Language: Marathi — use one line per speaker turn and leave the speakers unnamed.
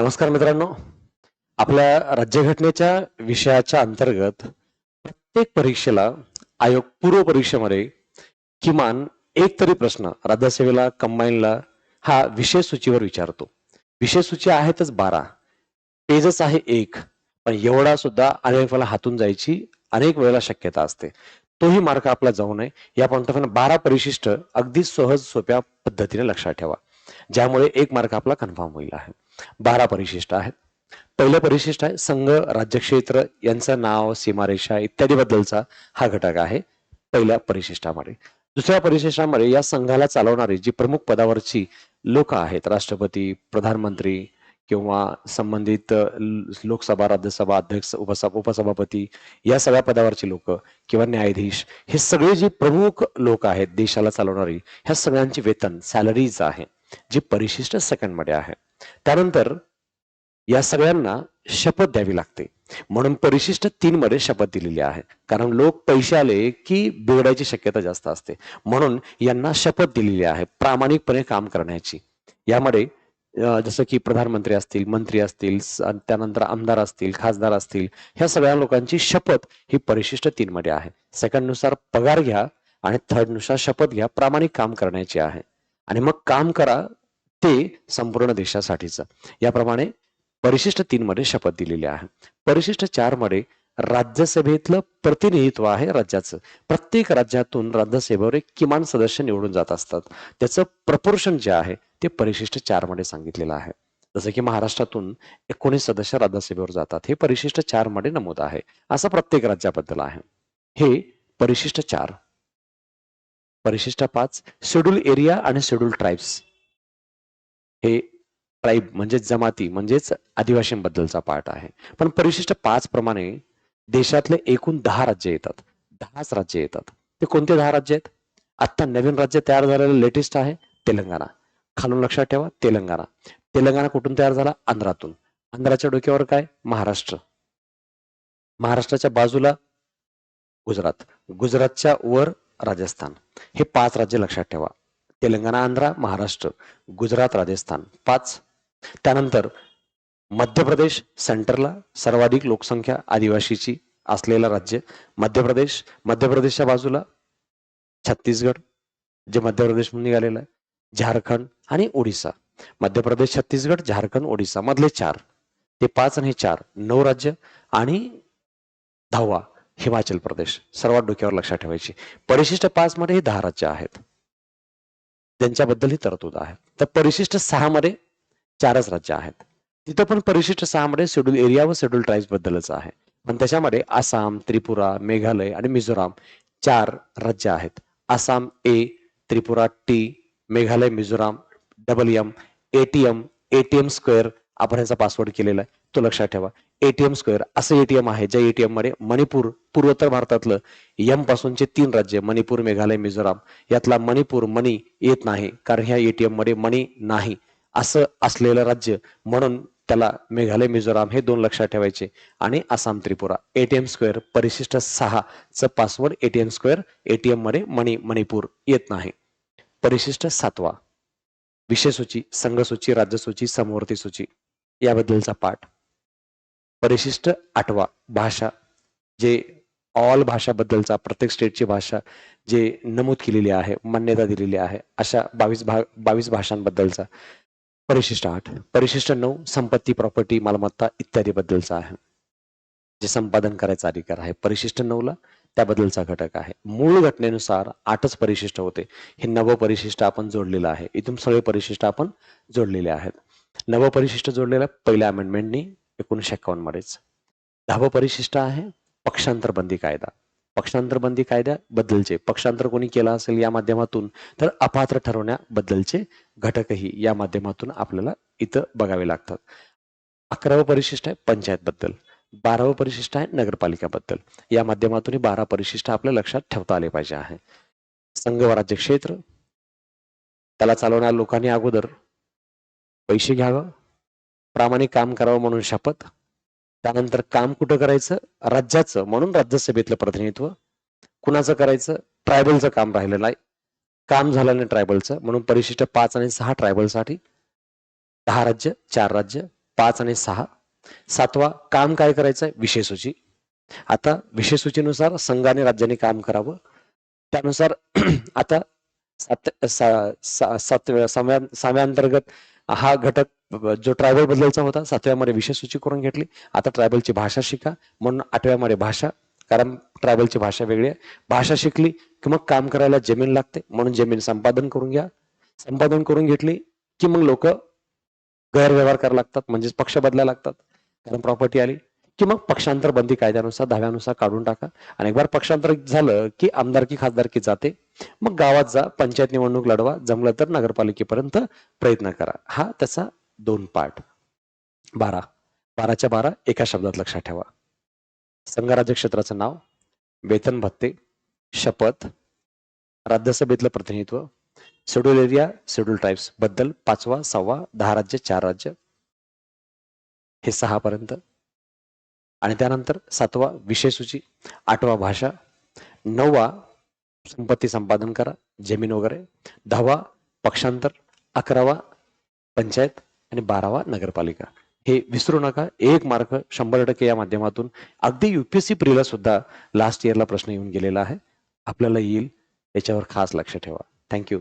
नमस्कार मित्रांनो. आपल्या राज्यघटनेच्या विषयाच्या अंतर्गत प्रत्येक परीक्षेला आयोग पूर्व परीक्षेमध्ये किमान एक तरी प्रश्न राज्यसेवेला कंबाईनला हा विषय सूचीवर विचारतो. विषय सूची आहेतच बारा. पेजच आहे एक. पण एवढा सुद्धा अनेक वेळेला हातून जायची अनेक वेळेला शक्यता असते. तोही मार्क आपला जाऊ नये. या पंतप्रधान बारा परिशिष्ट अगदी सहज सोप्या पद्धतीने लक्षात ठेवा. ज्यामुळे एक मार्क आपला कन्फर्म होईल आहे. बारा परिशिष्ट आहेत. पहिलं परिशिष्ट आहे संघ राज्यक्षेत्र यांचं नाव सीमारेषा इत्यादी बद्दलचा हा घटक आहे पहिल्या परिशिष्टामध्ये. दुसऱ्या परिशिष्टामध्ये या संघाला चालवणारी जी प्रमुख पदावरची लोक आहेत राष्ट्रपती प्रधानमंत्री किंवा संबंधित लोकसभा राज्यसभा अध्यक्ष उपसभा उपसभापती या सगळ्या पदावरची लोक किंवा न्यायाधीश हे सगळे जे प्रमुख लोक आहेत देशाला चालवणारी ह्या सगळ्यांची वेतन सॅलरीज आहे जी परिशिष्ट सेकंडमध्ये आहे. त्यानंतर या सगळ्यांना शपथ द्यावी लागते. म्हणून परिशिष्ट तीन मध्ये शपथ दिलेली आहे. कारण लोक पैसे आले की बिघडायची शक्यता जास्त असते. म्हणून यांना शपथ दिलेली आहे प्रामाणिकपणे काम करण्याची. यामध्ये जसं की प्रधानमंत्री असतील मंत्री असतील त्यानंतर आमदार असतील खासदार असतील ह्या सगळ्या लोकांची शपथ ही परिशिष्ट तीन मध्ये आहे. सेकंडनुसार पगार घ्या आणि थर्डनुसार शपथ घ्या. प्रामाणिक काम करण्याची आहे. आणि मग काम करा ते संपूर्ण देशासाठीचं. याप्रमाणे परिशिष्ट तीन मध्ये शपथ दिलेली आहे. परिशिष्ट चारमध्ये राज्यसभेतलं प्रतिनिधित्व आहे राज्याचं. प्रत्येक राज्यातून राज्यसभेवर एक किमान सदस्य निवडून जात असतात. त्याचं प्रपोर्शन जे आहे ते परिशिष्ट चारमध्ये सांगितलेलं आहे. जसं की महाराष्ट्रातून एकोणीस सदस्य राज्यसभेवर जातात. हे परिशिष्ट चारमध्ये नमूद आहे. असं प्रत्येक राज्याबद्दल आहे. हे परिशिष्ट चार. परिशिष्ट पाच शेड्यूल एरिया आणि शेड्यूल ट्राईब्स. हे ट्राईब म्हणजेच जमाती म्हणजेच आदिवासींबद्दलचा पाठ आहे. पण परिशिष्ट पाच प्रमाणे देशातले एकूण दहा राज्य येतात. दहाच राज्य येतात. ते कोणते दहा राज्य आहेत? आत्ता नवीन राज्य तयार झालेलं लेटेस्ट आहे तेलंगणा. खालून लक्षात ठेवा तेलंगणा. तेलंगणा कुठून तयार झाला? आंध्रातून. आंध्राच्या डोक्यावर काय? महाराष्ट्र. महाराष्ट्राच्या बाजूला गुजरात. गुजरातच्या वर राजस्थान. हे पाच राज्य लक्षात ठेवा. तेलंगणा आंध्रा महाराष्ट्र गुजरात राजस्थान. पाच. त्यानंतर मध्य प्रदेश सेंटरला सर्वाधिक लोकसंख्या आदिवासीची असलेला राज्य मध्य प्रदेश. मध्य प्रदेशच्या बाजूला छत्तीसगड जे मध्य प्रदेश म्हणून निघालेलं आहे. झारखंड आणि ओडिसा. मध्य प्रदेश छत्तीसगड झारखंड ओडिसा मधले चार. ते पाच आणि चार. नऊ राज्य आणि दहावा हिमाचल प्रदेश. सर्वात डोक्यावर लक्षात ठेवायची. परिशिष्ट पाच मध्ये हे दहा राज्य आहेत. त्यांच्याबद्दल ही तरतूद आहे. तर परिशिष्ट सहा मध्ये चारच राज्य आहेत. तिथं पण परिशिष्ट सहा मध्ये शेड्यूल एरिया व शेड्यूल ट्राईब्स बद्दलच आहे. पण त्याच्यामध्ये आसाम त्रिपुरा मेघालय आणि मिझोराम चार राज्य आहेत. Assam A Tripura T Meghalaya Mizoram double M ATM ATM square आपण याचा पासवर्ड केलेला आहे. तो लक्षात ठेवा. एटीएम स्क्वेअर असं एटीएम आहे ज्या एटीएममध्ये मणिपूर पूर्वोत्तर भारतातलं एम पासूनचे तीन राज्य मणिपूर मेघालय मिझोराम. यातला मणिपूर मणी येत नाही कारण ह्या एटीएममध्ये मणी नाही. असं असलेलं राज्य म्हणून त्याला मेघालय मिझोराम हे दोन लक्षात ठेवायचे. आणि आसाम त्रिपुरा. एटीएम स्क्वेअर परिशिष्ट सहा च पासवर्ड एटीएम स्क्वेअर एटीएममध्ये मणी मणिपूर येत नाही. परिशिष्ट सातवा. विषय सूची संघ सूची राज्य सूची समवर्ती सूची याबद्दलचा पाठ. परिशिष्ट आठवा भाषा जे ऑल भाषाबद्दलचा प्रत्येक स्टेटची भाषा जे नमूद केलेली आहे मान्यता दिलेली आहे अशा बावीस भा बावीस भाषांबद्दलचा. परिशिष्ट आठ परिशिष्ट नऊ संपत्ती प्रॉपर्टी मालमत्ता इत्यादी बद्दलचा आहे. जे संपादन करायचा अधिकार आहे परिशिष्ट नऊला त्याबद्दलचा घटक आहे. मूळ घटनेनुसार आठच परिशिष्ट होते. हे नवं परिशिष्ट आपण जोडलेलं आहे. इथून सगळे परिशिष्ट आपण जोडलेले आहेत. नव परिशिष्ट जोडलेलं पहिल्या अमेंडमेंटनी एकोणीशे एकावन्न मध्येच. दहावं परिशिष्ट आहे पक्षांतर बंदी कायदा. पक्षांतर बंदी कायद्याबद्दलचे पक्षांतर कोणी केला असेल या माध्यमातून तर अपात्र ठरवण्याबद्दलचे घटकही या माध्यमातून आपल्याला इथं बघावे लागतात. अकरावं परिशिष्ट आहे पंचायत बद्दल बारावं परिशिष्ट आहे नगरपालिकाबद्दल. या माध्यमातून बारा परिशिष्ट आपल्या लक्षात ठेवता आले पाहिजे आहे. संघ क्षेत्र. त्याला चालवणाऱ्या लोकांनी अगोदर पैसे घ्यावं प्रामाणिक काम करावं म्हणून शपथ त्यानंतर काम कुठं करायचं? राज्याचं म्हणून राज्यसभेतलं प्रतिनिधित्व. कुणाचं करायचं? ट्रायबलचं काम राहिलेलं आहे. काम झालं नाही ट्रायबलचं म्हणून परिशिष्ट पाच आणि सहा ट्रायबलसाठी. दहा राज्य चार राज्य पाच आणि सहा. सातवा काम काय करायचं आहे विषय सूची आता विषय सूचीनुसार संघाने राज्याने काम करावं. त्यानुसार आता सात सा- हा घटक जो ट्रायबल बदलायचा होता सातव्यामध्ये विषय सूची करून घेतली. आता ट्रायबलची भाषा शिका म्हणून आठव्यामध्ये भाषा कारण ट्रायबलची भाषा वेगळी आहे. भाषा शिकली की मग काम करायला जमीन लागते म्हणून जमीन संपादन करून घ्या. संपादन करून घेतली की मग लोक गैरव्यवहार करायला लागतात म्हणजेच पक्ष बदलायला लागतात. कारण प्रॉपर्टी आली की मग पक्षांतर बंदी कायद्यानुसार दहाव्यानुसार काढून टाका. आणि एक बार पक्षांतर झालं की आमदारकी खासदारकी जाते मग गावात जा पंचायत निवडणूक लढवा जमलं तर नगरपालिकेपर्यंत प्रयत्न करा. हा त्याचा दोन पार्ट. बारा. बाराच्या बारा एका शब्दात लक्षात ठेवा. संघराज्य क्षेत्राचं नाव वेतन भत्ते शपथ राज्यसभेतलं प्रतिनिधित्व शेड्यूल एरिया शेड्यूल ट्राईब्सबद्दल पाचवा सहावा दहा राज्य चार राज्य. हे सहापर्यंत आणि त्यानंतर सातवा विषयसूची आठवा भाषा नववा संपत्ती संपादन करा जमीन वगैरे दहावा पक्षांतर अकरावा पंचायत आणि बारावा नगरपालिका. हे विसरू नका एक मार्क शंभर टक्के या माध्यमातून. अगदी युपीएससी प्रीला सुद्धा लास्ट इयरला प्रश्न येऊन गेलेला आहे. आपल्याला येईल याच्यावर खास लक्ष ठेवा. थँक्यू